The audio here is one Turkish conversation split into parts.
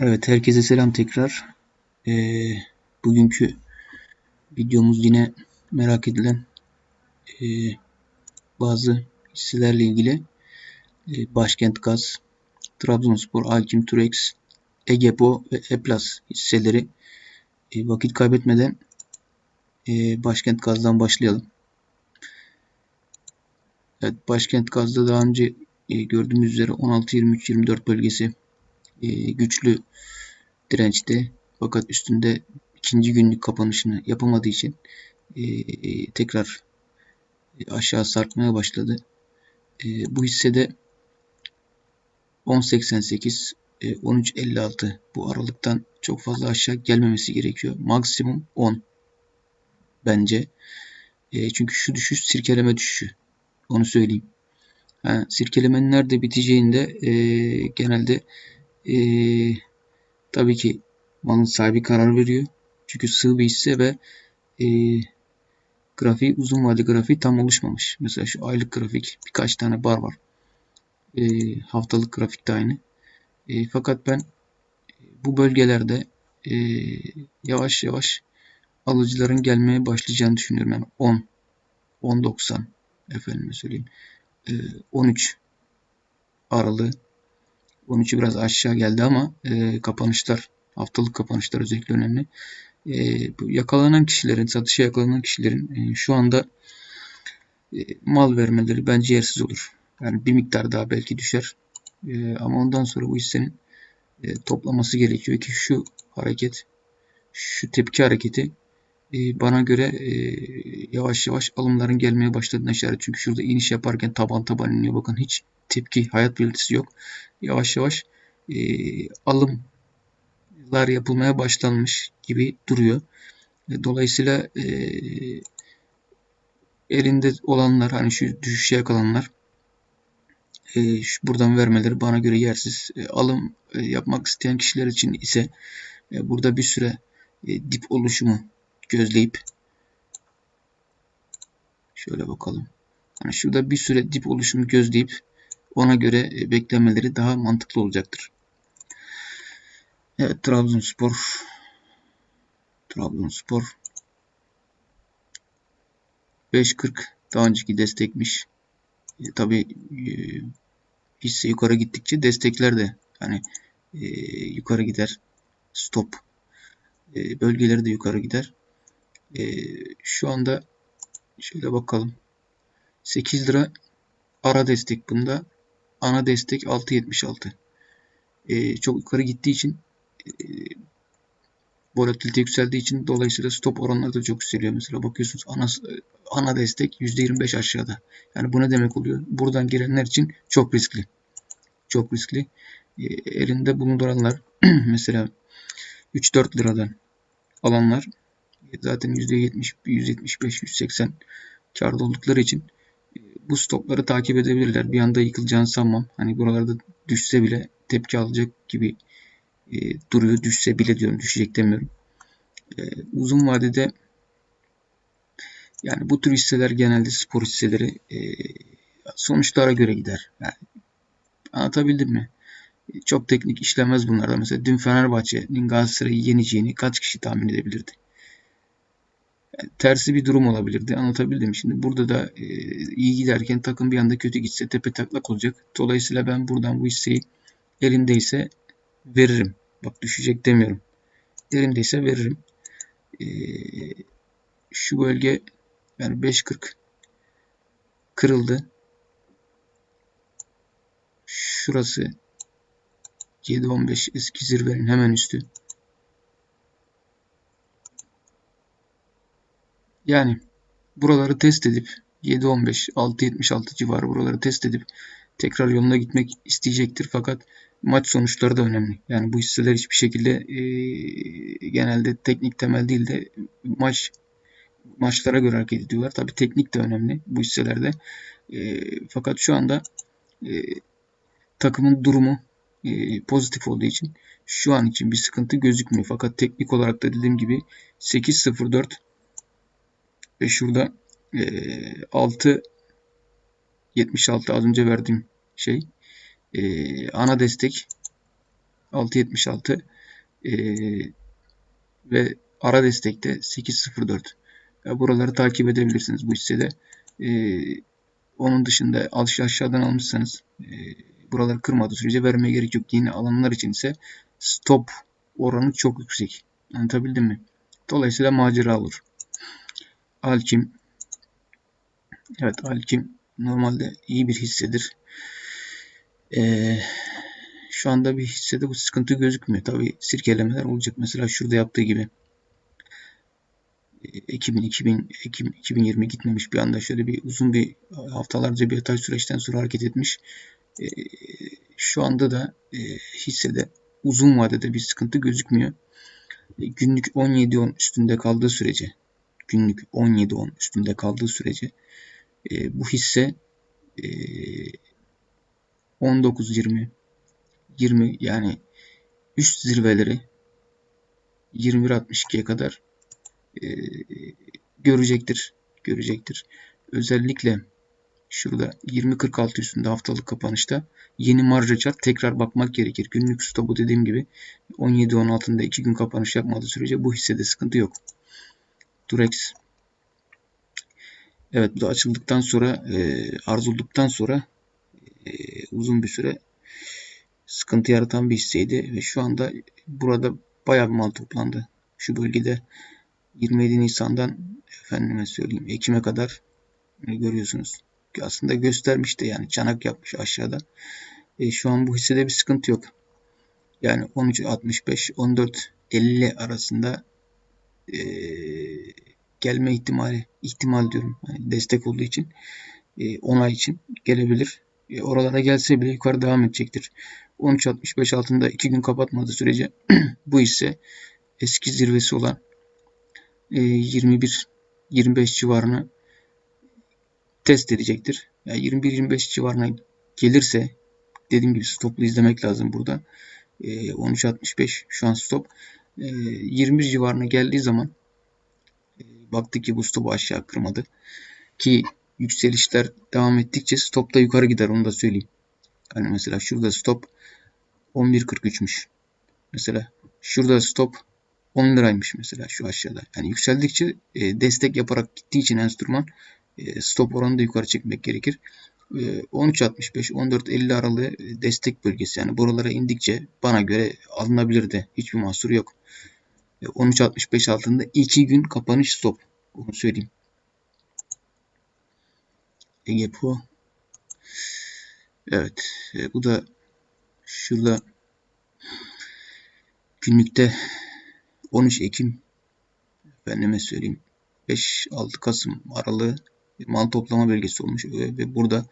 Evet, herkese selam tekrar. Ee, bugünkü videomuz yine merak edilen e, bazı hisselerle ilgili. E, Başkent Gaz, Trabzonspor, Alkim Turex, Egepo ve Eplas hisseleri. E, vakit kaybetmeden e, Başkent Gaz'dan başlayalım. Evet, Başkent Gaz'da daha önce e, gördüğümüz üzere 16-23-24 bölgesi e, güçlü dirençte fakat üstünde ikinci günlük kapanışını yapamadığı için e, tekrar aşağı sarkmaya başladı. E, bu hissede 10.88 e, 13.56 bu aralıktan çok fazla aşağı gelmemesi gerekiyor. Maksimum 10 bence. E, çünkü şu düşüş sirkeleme düşüşü. Onu söyleyeyim. Ha, sirkelemenin nerede biteceğinde e, genelde e, tabii ki malın sahibi karar veriyor. Çünkü sığ bir hisse ve e, grafiği uzun vade grafiği tam oluşmamış. Mesela şu aylık grafik birkaç tane bar var. E, haftalık grafik de aynı. E, fakat ben bu bölgelerde e, yavaş yavaş alıcıların gelmeye başlayacağını düşünüyorum. Yani 10, 10.90 efendime söyleyeyim. E, 13 aralığı 13'ü biraz aşağı geldi ama e, kapanışlar haftalık kapanışlar özellikle önemli. E, yakalanan kişilerin, satışa yakalanan kişilerin e, şu anda e, mal vermeleri bence yersiz olur. Yani bir miktar daha belki düşer. E, ama ondan sonra bu hissenin e, toplaması gerekiyor ki şu hareket, şu tepki hareketi e, bana göre e, yavaş yavaş alımların gelmeye başladığına işaret. Çünkü şurada iniş yaparken taban taban iniyor. Bakın hiç tepki, hayat belirtisi yok. Yavaş yavaş e, alım lar yapılmaya başlanmış gibi duruyor. E, dolayısıyla e, elinde olanlar hani şu düşüşe yakalanlar e, şu buradan vermeleri bana göre yersiz. E, alım e, yapmak isteyen kişiler için ise e, burada bir süre e, dip oluşumu gözleyip şöyle bakalım. Hani şurada bir süre dip oluşumu gözleyip ona göre e, beklemeleri daha mantıklı olacaktır. Evet Trabzonspor. Trabzonspor. 5.40 daha önceki destekmiş. E, Tabi e, hisse yukarı gittikçe destekler de hani e, yukarı gider. Stop. E, bölgeleri de yukarı gider. E, şu anda şöyle bakalım. 8 lira ara destek bunda. Ana destek 6.76. E, çok yukarı gittiği için e, volatilite yükseldiği için dolayısıyla stop oranları da çok yükseliyor. Mesela bakıyorsunuz ana, ana destek %25 aşağıda. Yani bu ne demek oluyor? Buradan girenler için çok riskli. Çok riskli. E, elinde bulunduranlar mesela 3-4 liradan alanlar zaten %70, %75, %80 karda oldukları için bu stopları takip edebilirler. Bir anda yıkılacağını sanmam. Hani buralarda düşse bile tepki alacak gibi e, duruyor. Düşse bile diyorum. Düşecek demiyorum. E, uzun vadede yani bu tür hisseler genelde spor hisseleri e, sonuçlara göre gider. Yani, anlatabildim mi? E, çok teknik işlemez bunlarda. Mesela dün Fenerbahçe'nin Galatasaray'ı yeneceğini kaç kişi tahmin edebilirdi? Tersi bir durum olabilirdi. Anlatabildim. Şimdi burada da e, iyi giderken takım bir anda kötü gitse tepe taklak olacak. Dolayısıyla ben buradan bu hisseyi elimdeyse veririm. Bak düşecek demiyorum. Elimdeyse veririm. E, şu bölge yani 5.40 kırıldı. Şurası 7.15 eski zirvenin hemen üstü. Yani buraları test edip 7.15, 6.76 civarı buraları test edip tekrar yoluna gitmek isteyecektir. Fakat maç sonuçları da önemli. Yani bu hisseler hiçbir şekilde e, genelde teknik temel değil de maç maçlara göre hareket ediyorlar. Tabi teknik de önemli bu hisselerde. E, fakat şu anda e, takımın durumu e, pozitif olduğu için şu an için bir sıkıntı gözükmüyor. Fakat teknik olarak da dediğim gibi 8.04 ve şurada e, 6 76 az önce verdiğim şey e, ana destek 6.76 e, ve ara destekte 8.04. Ya buraları takip edebilirsiniz bu hissede. E, onun dışında aşağı aşağıdan almışsanız e, buraları kırmadığı sürece vermeye gerek yok. Yeni alanlar için ise stop oranı çok yüksek. Anlatabildim mi? Dolayısıyla macera olur. Alkim Evet Alkim normalde iyi bir hissedir. Ee, şu anda bir hissede bu sıkıntı gözükmüyor. Tabi sirkelemeler olacak. Mesela şurada yaptığı gibi. Ekim'in 2000, Ekim 2020 gitmemiş bir anda şöyle bir uzun bir haftalarca bir yatay süreçten sonra hareket etmiş. Ee, şu anda da e, hissede uzun vadede bir sıkıntı gözükmüyor. E, günlük 17-10 üstünde kaldığı sürece günlük 17-10 üstünde kaldığı sürece e, bu hisse e, 19-20 20 yani üst zirveleri 21.62'ye kadar e, görecektir. Görecektir. Özellikle şurada 20.46 üstünde haftalık kapanışta yeni marj açar. Tekrar bakmak gerekir. Günlük stopu dediğim gibi 17-10 altında 2 gün kapanış yapmadığı sürece bu hissede sıkıntı yok. Durex Evet bu da açıldıktan sonra e, arz olduktan sonra e, uzun bir süre sıkıntı yaratan bir hisseydi ve şu anda burada bayağı bir mal toplandı. Şu bölgede 27 Nisan'dan efendime söyleyeyim Ekim'e kadar görüyorsunuz. Aslında göstermişti yani çanak yapmış aşağıda. E, şu an bu hissede bir sıkıntı yok. Yani 13.65 14.50 arasında e, gelme ihtimali ihtimal diyorum. Yani destek olduğu için e, 10 ay için gelebilir. E, oralara gelse bile yukarı devam edecektir. 13.65 altında 2 gün kapatmadığı sürece bu ise eski zirvesi olan e, 21 25 civarını test edecektir. Yani 21-25 civarına gelirse dediğim gibi stoplu izlemek lazım burada. E, 13.65 şu an stop. E, 21 civarına geldiği zaman Baktık ki bu stopu aşağı kırmadı. Ki yükselişler devam ettikçe stop da yukarı gider onu da söyleyeyim. Hani mesela şurada stop 11.43'müş. Mesela şurada stop 10 liraymış mesela şu aşağıda. Yani yükseldikçe e, destek yaparak gittiği için enstrüman e, stop oranını da yukarı çekmek gerekir. E, 13.65 14.50 aralığı destek bölgesi. Yani buralara indikçe bana göre alınabilir de hiçbir mahsur yok. 13.65 altında 2 gün kapanış stop. Onu söyleyeyim. Ege Pro. Evet. E, bu da şurada günlükte 13 Ekim efendime söyleyeyim 5-6 Kasım aralığı mal toplama bölgesi olmuş ve, ve burada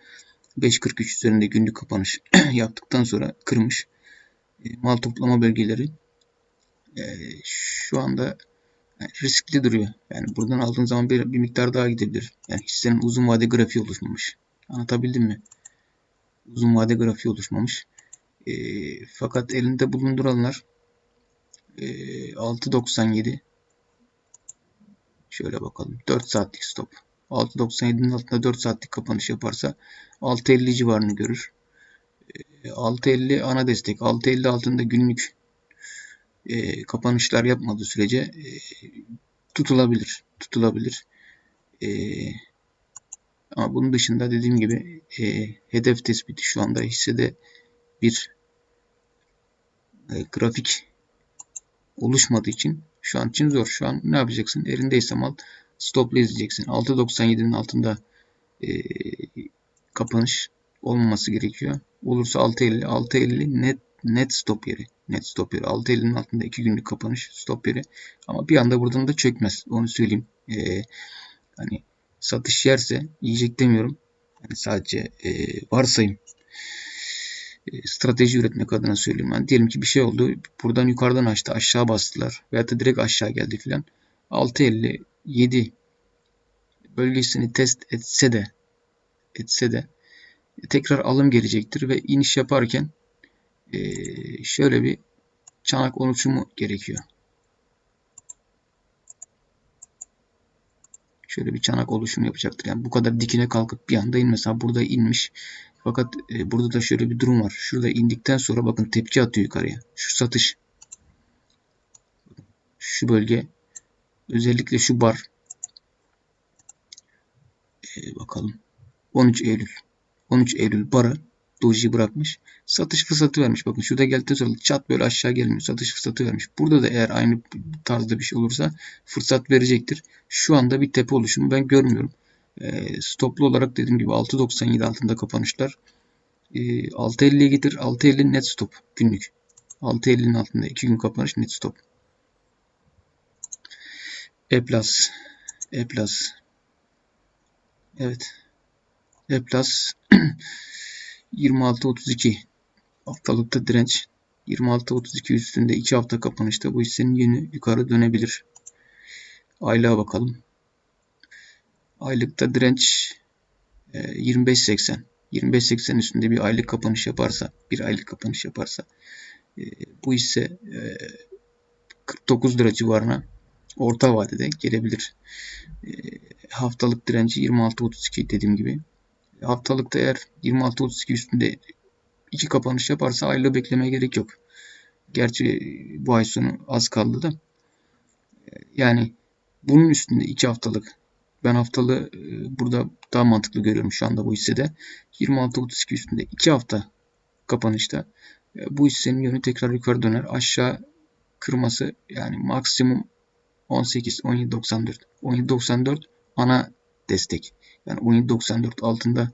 5.43 üzerinde günlük kapanış yaptıktan sonra kırmış. E, mal toplama bölgeleri e, şu anda riskli duruyor. Yani buradan aldığın zaman bir, bir miktar daha gidebilir. Yani hissenin uzun vade grafiği oluşmamış. Anlatabildim mi? Uzun vade grafiği oluşmamış. E, fakat elinde bulunduranlar e, 6.97 şöyle bakalım. 4 saatlik stop. 6.97'nin altında 4 saatlik kapanış yaparsa 6.50 civarını görür. 6.50 ana destek. 6.50 altında günlük e, kapanışlar yapmadığı sürece e, tutulabilir. Tutulabilir. E, ama bunun dışında dediğim gibi e, hedef tespiti şu anda hissede bir e, grafik oluşmadığı için şu an için zor. Şu an ne yapacaksın? Elindeyse mal stopla izleyeceksin. 6.97'nin altında e, kapanış olmaması gerekiyor. Olursa 6.50 6.50 net net stop yeri. Net stop yeri. 6.50'nin altında 2 günlük kapanış stop yeri. Ama bir anda buradan da çökmez. Onu söyleyeyim. Ee, hani satış yerse yiyecek demiyorum. Yani sadece e, varsayım. E, strateji üretmek adına söyleyeyim. Yani diyelim ki bir şey oldu. Buradan yukarıdan açtı. Aşağı bastılar. Veya da direkt aşağı geldi filan. 6.50 7 bölgesini test etse de etse de tekrar alım gelecektir ve iniş yaparken ee, şöyle bir çanak oluşumu gerekiyor. Şöyle bir çanak oluşumu yapacaktır. Yani bu kadar dikine kalkıp bir anda in. Mesela burada inmiş. Fakat e, burada da şöyle bir durum var. Şurada indikten sonra bakın tepki atıyor yukarıya. Şu satış. Şu bölge. Özellikle şu bar. E, bakalım. 13 Eylül. 13 Eylül barı doji bırakmış. Satış fırsatı vermiş. Bakın şurada geldikten sonra çat böyle aşağı gelmiyor. Satış fırsatı vermiş. Burada da eğer aynı tarzda bir şey olursa fırsat verecektir. Şu anda bir tepe oluşumu ben görmüyorum. E, stoplu olarak dediğim gibi 6.97 altında kapanışlar. E, 6.50'ye getir. 6.50 net stop günlük. 6.50'nin altında 2 gün kapanış net stop. E plus. E plus. Evet. E plus 26.32 haftalıkta direnç 26.32 üstünde 2 hafta kapanışta bu hissenin yönü yukarı dönebilir. Aylığa bakalım. Aylıkta direnç 25.80 25.80 üstünde bir aylık kapanış yaparsa bir aylık kapanış yaparsa e, bu hisse 49 lira civarına orta vadede gelebilir. E, haftalık direnci 26.32 dediğim gibi. Haftalıkta eğer 26.32 üstünde iki kapanış yaparsa aylığı beklemeye gerek yok. Gerçi bu ay sonu az kaldı da. Yani bunun üstünde iki haftalık ben haftalı burada daha mantıklı görüyorum şu anda bu hissede. 26.32 üstünde 2 hafta kapanışta bu hissenin yönü tekrar yukarı döner. Aşağı kırması yani maksimum 18 17.94 17.94 ana destek. Yani 17.94 altında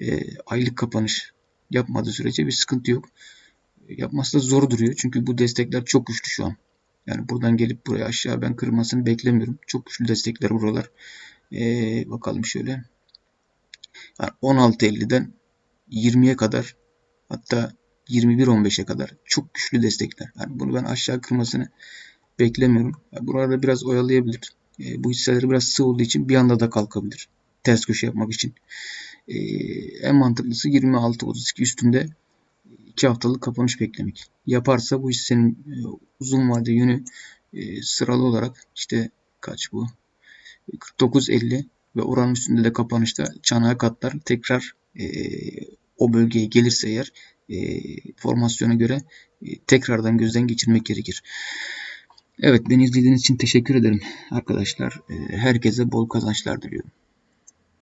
e, aylık kapanış yapmadığı sürece bir sıkıntı yok. Yapması da zor duruyor. Çünkü bu destekler çok güçlü şu an. Yani buradan gelip buraya aşağı ben kırmasını beklemiyorum. Çok güçlü destekler buralar. Ee, bakalım şöyle. Yani 16.50'den 20'ye kadar hatta 21.15'e kadar çok güçlü destekler. Yani bunu ben aşağı kırmasını beklemiyorum. Burada biraz oyalayabilir. E, bu hisseleri biraz sığ olduğu için bir anda da kalkabilir. Ters köşe yapmak için. E, en mantıklısı 26-32 üstünde 2 haftalık kapanış beklemek. Yaparsa bu hissenin e, uzun vade yönü e, sıralı olarak işte kaç bu? 49.50 ve oranın üstünde de kapanışta çanağı katlar tekrar e, o bölgeye gelirse eğer e, formasyona göre e, tekrardan gözden geçirmek gerekir. Evet beni izlediğiniz için teşekkür ederim arkadaşlar. E, herkese bol kazançlar diliyorum.